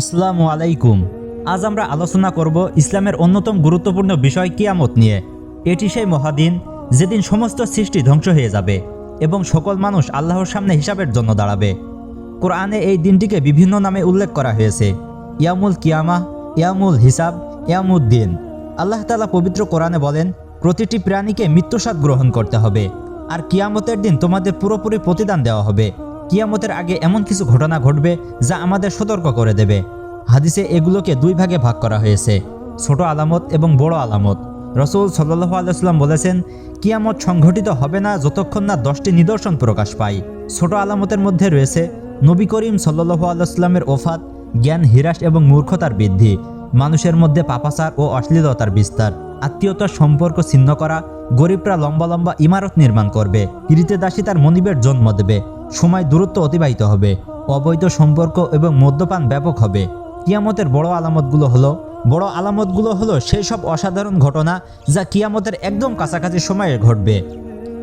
আসসালামু আলাইকুম। আজ আমরা আলোচনা করব ইসলামের অন্যতম গুরুত্বপূর্ণ বিষয় কিয়ামত নিয়ে। এটি সেই মহাদিন যেদিন সমস্ত সৃষ্টি ধ্বংস হয়ে যাবে এবং সকল মানুষ আল্লাহর সামনে হিসাবের জন্য দাঁড়াবে। কোরআনে এই দিনটিকে বিভিন্ন নামে উল্লেখ করা হয়েছে। ইয়ামুল কিয়ামা ইয়ামুল হিসাব ইয়ামুদ্দিন আল্লাহ তালা পবিত্র কোরআনে বলেন, প্রতিটি প্রাণীকে মৃত্যুস্বাদ গ্রহণ করতে হবে। আর কিয়ামতের দিন তোমাদের পুরোপুরি প্রতিদান দেওয়া হবে। কিয়ামতের আগে এমন কিছু ঘটনা ঘটবে যা আমাদের সতর্ক করে দেবে। হাদিসে এগুলোকে দুই ভাগে ভাগ করা হয়েছে, ছোট আলামত এবং বড় আলামত। রসুল সাল্লাহ আলাইসাল্লাম বলেছেন, কিয়ামত সংঘটিত হবে না যতক্ষণ না দশটি নিদর্শন প্রকাশ পায়। ছোট আলামতের মধ্যে রয়েছে, নবী করিম সাল্লাহ আলাইস্লামের ওফাত, জ্ঞান, হিরাস এবং মূর্খতার বৃদ্ধি, মানুষের মধ্যে পাপাচার ও অশ্লীলতার বিস্তার, আত্মীয়তার সম্পর্ক ছিন্ন করা, গরিবরা লম্বা লম্বা ইমারত নির্মাণ করবে কিরিতে দাসী তার মনিবের জন্ম দেবে। সময় দূরত্ব অতিবাহিত হবে, অবৈধ সম্পর্ক এবং মদ্যপান ব্যাপক হবে। কিয়ামতের বড় আলামতগুলো হলো, বড় আলামতগুলো হলো সেই সব অসাধারণ ঘটনা যা কিয়ামতের একদম কাছাকাছি সময়ে ঘটবে।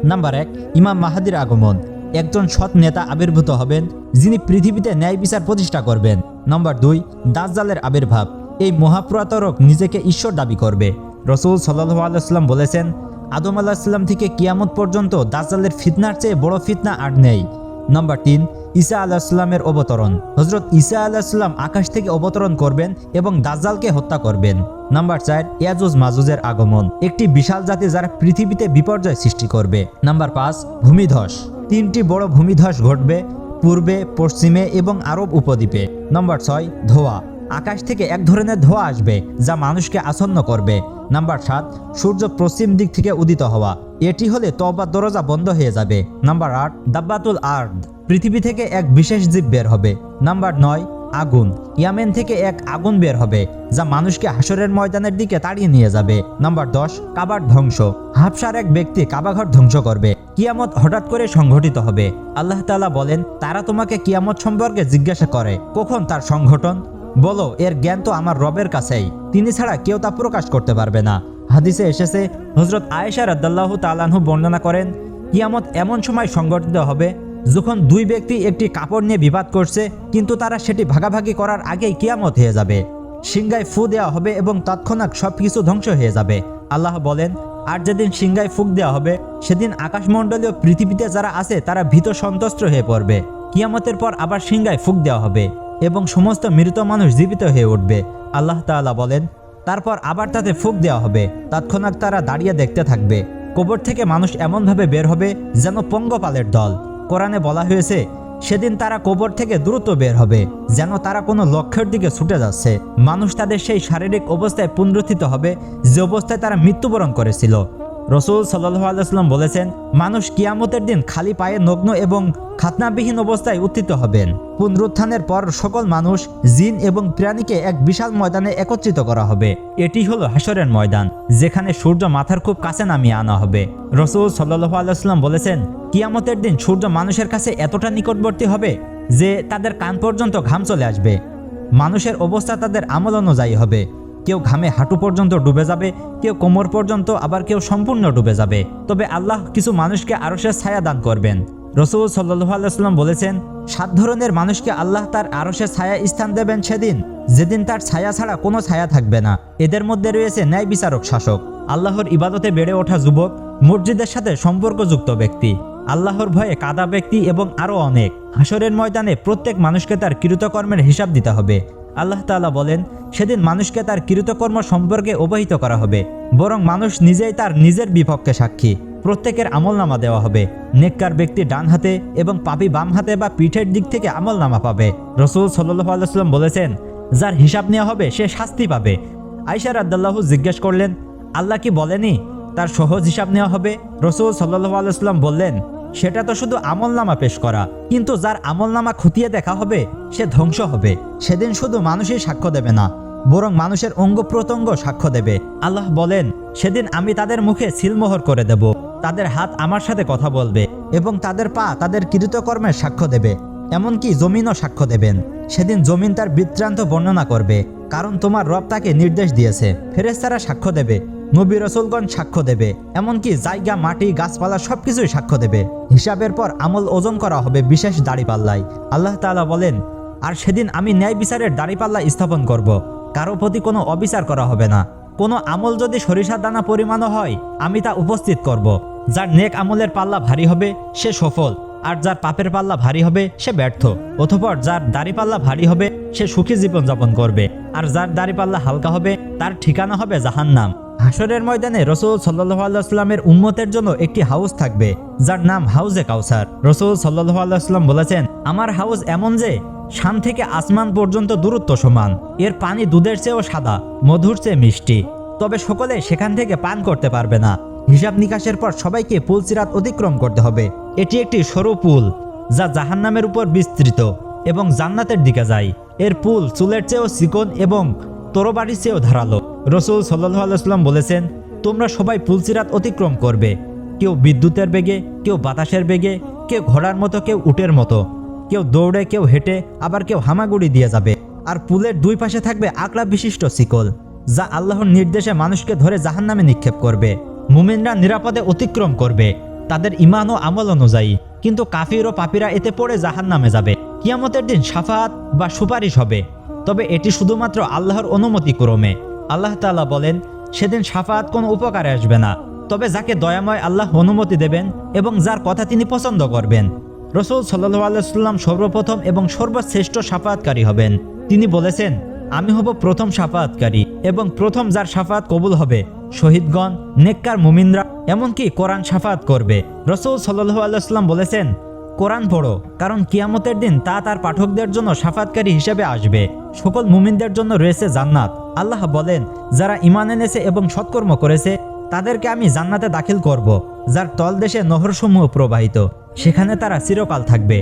নাম্বার এক, ইমাম মাহাদির আগমন। একজন সৎ নেতা আবির্ভূত হবেন, যিনি পৃথিবীতে ন্যায় বিচার প্রতিষ্ঠা করবেন। নম্বর দুই, দাজ্জালের আবির্ভাব। এই মহাপ্রতারক নিজেকে ঈশ্বর দাবি করবে। রসুল সাল্লাহ আলাইসাল্লাম বলেছেন, আদম আলাহিসাল্লাম থেকে কিয়ামত পর্যন্ত দাজ্জালের ফিতনার চেয়ে বড় ফিতনা আর নেই। নম্বর তিন, ঈসা আলাহিসাল্লামের অবতরণ। হজরত ঈসা আলাহিসাল্লাম আকাশ থেকে অবতরণ করবেন এবং দাজ্জালকে হত্যা করবেন। নাম্বার চার, ইয়াজুজ মাজুজের আগমন। একটি বিশাল জাতি যারা পৃথিবীতে বিপর্যয় সৃষ্টি করবে। নাম্বার পাঁচ, ভূমিধস। তিনটি বড় ভূমিধস ঘটবে পূর্বে, পশ্চিমে এবং আরব উপদ্বীপে। নম্বর ছয়, ধোয়া। আকাশ থেকে এক ধরনের ধোঁয়া আসবে যা মানুষকে আসন্ন করবে। নাম্বার সাত, সূর্য পশ্চিম দিক থেকে উদিত হওয়া। এটি হলে তবার দরজা বন্ধ হয়ে যাবে। নাম্বার আট, দাব্বাতুল আর্দ। পৃথিবী থেকে এক বিশেষ জীব বের হবে। নাম্বার নয়, আগুন। ইয়ামেন থেকে এক আগুন বের হবে, যা মানুষকে হাসরের ময়দানের দিকে তাড়িয়ে নিয়ে যাবে। নাম্বার দশ, কাবার ধ্বংস। হাফসার এক ব্যক্তি কাবাঘর ধ্বংস করবে। কিয়ামত হঠাৎ করে সংঘটিত হবে। আল্লাহ তাআলা বলেন, তারা তোমাকে কিয়ামত সম্পর্কে জিজ্ঞাসা করে, কখন তার সংঘটন? বলো, এর জ্ঞান তো আমার রবের কাছেই। তিনি ছাড়া কেউ তা প্রকাশ করতে পারবে না। হাদিসে এসেছে হজরত আয়েশা রাদ্দাল্লাহু তালাহু বর্ণনা করেন, কিয়ামত এমন সময় সংগঠিত হবে যখন দুই ব্যক্তি একটি কাপড় নিয়ে বিবাদ করছে, কিন্তু তারা সেটি ভাগাভাগি করার আগেই কিয়ামত হয়ে যাবে। সিংগায় ফু দেওয়া হবে এবং তৎক্ষণাৎ সব কিছু ধ্বংস হয়ে যাবে। আল্লাহ বলেন, আর যেদিন সিংগায় ফুক দেওয়া হবে, সেদিন আকাশমণ্ডলীয় পৃথিবীতে যারা আছে, তারা ভীত সন্ত্রস্ত হয়ে পড়বে। কিয়ামতের পর আবার সিংগায় ফুক দেওয়া হবে এবং সমস্ত মৃত মানুষ জীবিত হয়ে উঠবে। আল্লাহ তাআলা বলেন তারপর আবার তাতে ফুক দেওয়া হবে। তৎক্ষণাৎ তারা দাঁড়িয়ে দেখতে থাকবে। কবর থেকে মানুষ এমনভাবে বের হবে যেন পঙ্গপালের দল। কোরআনে বলা হয়েছে, সেদিন তারা কবর থেকে দ্রুত বের হবে, যেন তারা কোনো লক্ষ্যের দিকে ছুটে যাচ্ছে। মানুষ তাদের সেই শারীরিক অবস্থায় পুনরুত্থিত হবে, যে অবস্থায় তারা মৃত্যুবরণ করেছিল। রসুল সাল্লাহ আলাইস্লাম বলেছেন, মানুষ কিয়ামতের দিন খালি পায়ে নগ্ন এবং খাতনাবিহীন অবস্থায় উত্থিত হবেন। পুনরুত্থানের পর সকল মানুষ, জিন এবং প্রাণীকে এক বিশাল ময়দানে একত্রিত করা হবে। এটি হলো হাসরের ময়দান, যেখানে সূর্য মাথার খুব কাছে নামিয়ে আনা হবে। রসুল সাল্লাহ আলাইস্লাম বলেছেন, কিয়ামতের দিন সূর্য মানুষের কাছে এতটা নিকটবর্তী হবে যে তাদের কান পর্যন্ত ঘাম চলে আসবে। মানুষের অবস্থা তাদের আমল অনুযায়ী হবে। কেউ ঘামে হাঁটু পর্যন্ত ডুবে যাবে, কেউ কোমর পর্যন্ত আবার কেউ সম্পূর্ণ ডুবে যাবে। তবে আল্লাহ কিছু মানুষকে আরশের ছায়া দান করবেন। রসুল সাল্লাহ বলেছেন, সাত ধরনের মানুষকে আল্লাহ তার আরশের ছায়া স্থান দেবেন সেদিন। যেদিন তার ছায়া ছাড়া কোনো ছায়া থাকবে না। এদের মধ্যে রয়েছে ন্যায় বিচারক শাসক, আল্লাহর ইবাদতে বেড়ে ওঠা যুবক, মসজিদের সাথে সম্পর্কযুক্ত ব্যক্তি। আল্লাহর ভয়ে কাদা ব্যক্তি এবং আরও অনেক। হাসরের ময়দানে প্রত্যেক মানুষকে তার কৃতকর্মের হিসাব দিতে হবে। আল্লাহ তাআলা বলেন, সেদিন মানুষকে তার কৃতকর্ম সম্পর্কে অবহিত করা হবে, বরং মানুষ নিজেই তার নিজের বিপক্ষে সাক্ষী। প্রত্যেকের আমলনামা দেওয়া হবে, নেককার ব্যক্তি ডান হাতে এবং পাপি বাম হাতে বা পিঠের দিক থেকে আমলনামা পাবে। রসুল সাল্লাহ আল্লাহাম বলেছেন, যার হিসাব নেওয়া হবে, সে শাস্তি পাবে। আইসার আদাল্লাহু জিজ্ঞেস করলেন, আল্লাহ কি বলেনি? তার সহজ হিসাব নেওয়া হবে। রসুল সাল্লাহ আলাইস্লাম বললেন সেটা তো শুধু আমলনামা পেশ করা, কিন্তু যার আমলনামা খতিয়ে দেখা হবে, সে ধ্বংস হবে। সেদিন শুধু মানুষই সাক্ষ্য দেবে না, বরং মানুষের অঙ্গ প্রত্যঙ্গ সাক্ষ্য দেবে। আল্লাহ বলেন, সেদিন আমি তাদের মুখে সিলমোহর করে দেব, তাদের হাত আমার সাথে কথা বলবে, এবং তাদের পা তাদের কৃতকর্মের সাক্ষ্য দেবে, এমনকি জমিনও সাক্ষ্য দেবেন। সেদিন জমিন তার বৃত্তান্ত বর্ণনা করবে, কারণ তোমার রব তাকে নির্দেশ দিয়েছে। ফেরেস্তারা সাক্ষ্য দেবে, নবী রসুলগণ সাক্ষ্য দেবে, এমনকি জায়গা, মাটি, গাছপালা সবকিছুই সাক্ষ্য দেবে। হিসাবের পর আমল ওজন করা হবে বিশেষ দাড়ি পাল্লায়। আল্লাহ তাআলা বলেন, আর সেদিন আমি ন্যায় বিচারের দাড়িপাল্লা স্থাপন করব। কারও প্রতি কোনো অবিচার করা হবে না। কোনো আমল যদি সরিষার দানা পরিমাণও হয়, আমি তা উপস্থিত করব। যার নেক আমলের পাল্লা ভারী হবে, সে সফল। আর যার পাপের পাল্লা ভারী হবে, সে ব্যর্থ। অথপর যার দাড়ি পাল্লা ভারী হবে, সে সুখী জীবনযাপন করবে। আর যার দাড়ি পাল্লা হালকা হবে, তার ঠিকানা হবে জাহান্নাম। হাসরের ময়দানে রসুল সাল্লাহ আল্লাহামের উম্মতের জন্য একটি হাউস থাকবে, যার নাম হাউজে কাউসার। রসুল সাল্লাহ আল্লাহাম বলেছেন, আমার হাউস এমন যে, শান থেকে আসমান পর্যন্ত দূরত্ব সমান। এর পানি দুধের চেয়েও সাদা, মধুর চেয়ে মিষ্টি। তবে সকলে সেখান থেকে পান করতে পারবে না। হিসাব নিকাশের পর সবাইকে পুল সিরাত অতিক্রম করতে হবে। এটি একটি সরু পুল, যা জাহান্নামের উপর বিস্তৃত এবং জান্নাতের দিকে যায়। এর পুল চুলের চেয়েও চিকন এবং তরবারির চেয়েও ধারালো। রসুল সাল্লাহ আলাইসাল্লাম বলেছেন, তোমরা সবাই পুলসিরাত অতিক্রম করবে। কেউ বিদ্যুতের বেগে, কেউ বাতাসের বেগে, কেউ ঘোড়ার মতো, কেউ উটের মতো। কেউ দৌড়ে, কেউ হেঁটে, আবার কেউ হামাগুড়ি দিয়ে যাবে। আর পুলের দুই পাশে থাকবে আকড়া বিশিষ্ট শিকল, যা আল্লাহর নির্দেশে মানুষকে ধরে জাহান্নামে নিক্ষেপ করবে। মুমিনরা নিরাপদে অতিক্রম করবে। তাদের ইমান ও আমল অনুযায়ী। কিন্তু কাফির ও পাপিরা এতে পড়ে জাহান্নামে যাবে। কিয়ামতের দিন সাফাত বা সুপারিশ হবে। তবে এটি শুধুমাত্র আল্লাহর অনুমতি ক্রমে। আল্লাহ তাআলা বলেন, সেদিন সাফাত কোনো উপকারে আসবে না। তবে যাকে দয়াময় আল্লাহ অনুমতি দেবেন এবং যার কথা তিনি পছন্দ করবেন। রসুল সাল্লাহ আলাইসাল্লাম সর্বপ্রথম এবং সর্বশ্রেষ্ঠ সাফাতকারী হবেন। তিনি বলেছেন, আমি হব প্রথম সাফাতকারী এবং প্রথম যার সাফাত কবুল হবে, শহীদগণ, নেককার মুমিনরা, এমনকি কোরআন সাফাত করবে। রসুল সাল্লাহ আলাইসাল্লাম বলেছেন, কোরআন পড়ো, কারণ কিয়ামতের দিন তা তার পাঠকদের জন্য সাফাতকারী হিসেবে আসবে। সকল মুমিনদের জন্য রয়েছে জান্নাত। আল্লাহ বলেন, যারা ইমান এনেছে এবং সৎকর্ম করেছে, তাদেরকে আমি জান্নাতে দাখিল করব, যার তলদেশে নহরসমূহ প্রবাহিত। সেখানে তারা চিরকাল থাকবে।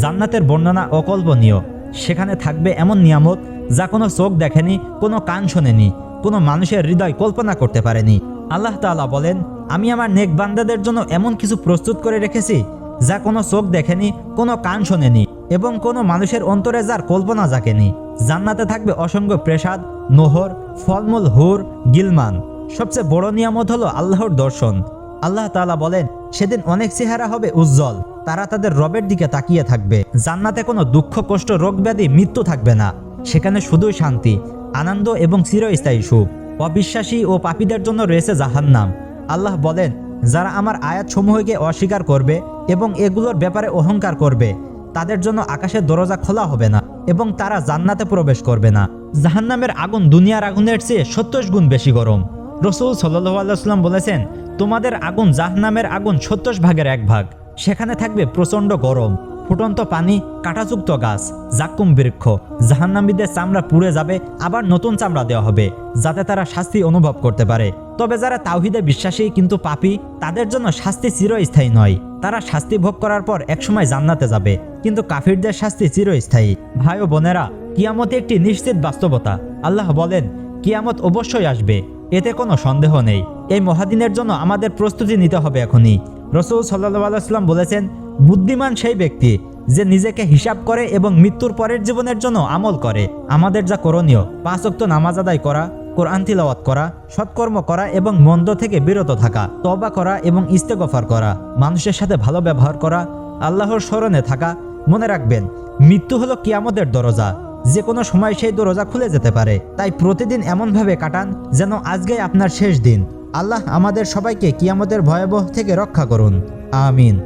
জান্নাতের বর্ণনা অকল্পনীয়। সেখানে থাকবে এমন নিয়ামত, যা কোনো চোখ দেখেনি, কোনো কান শোনেনি, কোনো মানুষের হৃদয় কল্পনা করতে পারেনি। আল্লাহ তাআলা বলেন, আমি আমার নেক বান্দাদের জন্য এমন কিছু প্রস্তুত করে রেখেছি, যা কোনো চোখ দেখেনি, কোনো কান শোনেনি, এবং কোনো মানুষের অন্তরে যার কল্পনা জাকেনি জান্নাতে থাকবে অসংখ্য প্রেসাদ, নোহর, ফলমূল, হুর গিলমান সবচেয়ে বড় নিয়ামত হলো আল্লাহর দর্শন। আল্লাহ তাআলা বলেন, সেদিন অনেক চেহারা হবে উজ্জ্বল, তারা তাদের রবের দিকে তাকিয়ে থাকবে। জান্নাতে কোনো দুঃখ, কষ্ট, রোগ ব্যাধি, মৃত্যু থাকবে না। সেখানে শুধুই শান্তি, আনন্দ এবং চিরস্থায়ী সুখ। অবিশ্বাসী ও পাপীদের জন্য রয়েছে জাহান্নাম। আল্লাহ বলেন, যারা আমার আয়াতসমূহকে অস্বীকার করবে এবং এগুলোর ব্যাপারে অহংকার করবে তাদের জন্য আকাশের দরজা খোলা হবে না এবং তারা জান্নাতে প্রবেশ করবে না। জাহান্নামের আগুন দুনিয়ার আগুনের চেয়ে সত্তর গুণ বেশি গরম। রসুল আল্লাহাম বলেছেন, তোমাদের আগুন জাহান্নামের আগুন সত্তর ভাগের এক ভাগ। সেখানে থাকবে প্রচণ্ড গরম। ফুটন্ত পানি, কাঁটাযুক্ত গাছ, জাক্কুম বৃক্ষ। জাহান্নামীদের চামড়া পুড়ে যাবে, আবার নতুন চামড়া দেওয়া হবে, যাতে তারা শাস্তি অনুভব করতে পারে। তবে যারা তাওহিদে বিশ্বাসী কিন্তু পাপি, তাদের জন্য শাস্তি চিরস্থায়ী নয়। তারা শাস্তি ভোগ করার পর একসময় জান্নাতে যাবে, কিন্তু কাফিরদের শাস্তি চিরস্থায়ী। ভাই ও বোনেরা, কিয়ামত একটি নিশ্চিত বাস্তবতা। আল্লাহ বলেন, কিয়ামত অবশ্যই আসবে, এতে কোনো সন্দেহ নেই। এই মহাদিনের জন্য আমাদের প্রস্তুতি নিতে হবে এখনই। রসুল সাল্লাহ আলাইসলাম বলেছেন, বুদ্ধিমান সেই ব্যক্তি যে নিজেকে হিসাব করে এবং মৃত্যুর পরের জীবনের জন্য আমল করে। আমাদের যা করণীয়, পাঁচ অক্ত নামাজ আদায় করা কোরআন তিলাওয়াত করা, সৎকর্ম করা এবং মন্দ থেকে বিরত থাকা তবা করা এবং ইস্তেগফার করা, মানুষের সাথে ভালো ব্যবহার করা, আল্লাহর স্মরণে থাকা, মনে রাখবেন, মৃত্যু হলো কিয়ামতের দরজা। যে কোনো সময় সেই দরজা খুলে যেতে পারে। তাই প্রতিদিন এমনভাবে কাটান যেন আজকেই আপনার শেষ দিন। আল্লাহ আমাদের সবাইকে কিয়ামতের ভয়াবহ থেকে রক্ষা করুন। আমিন।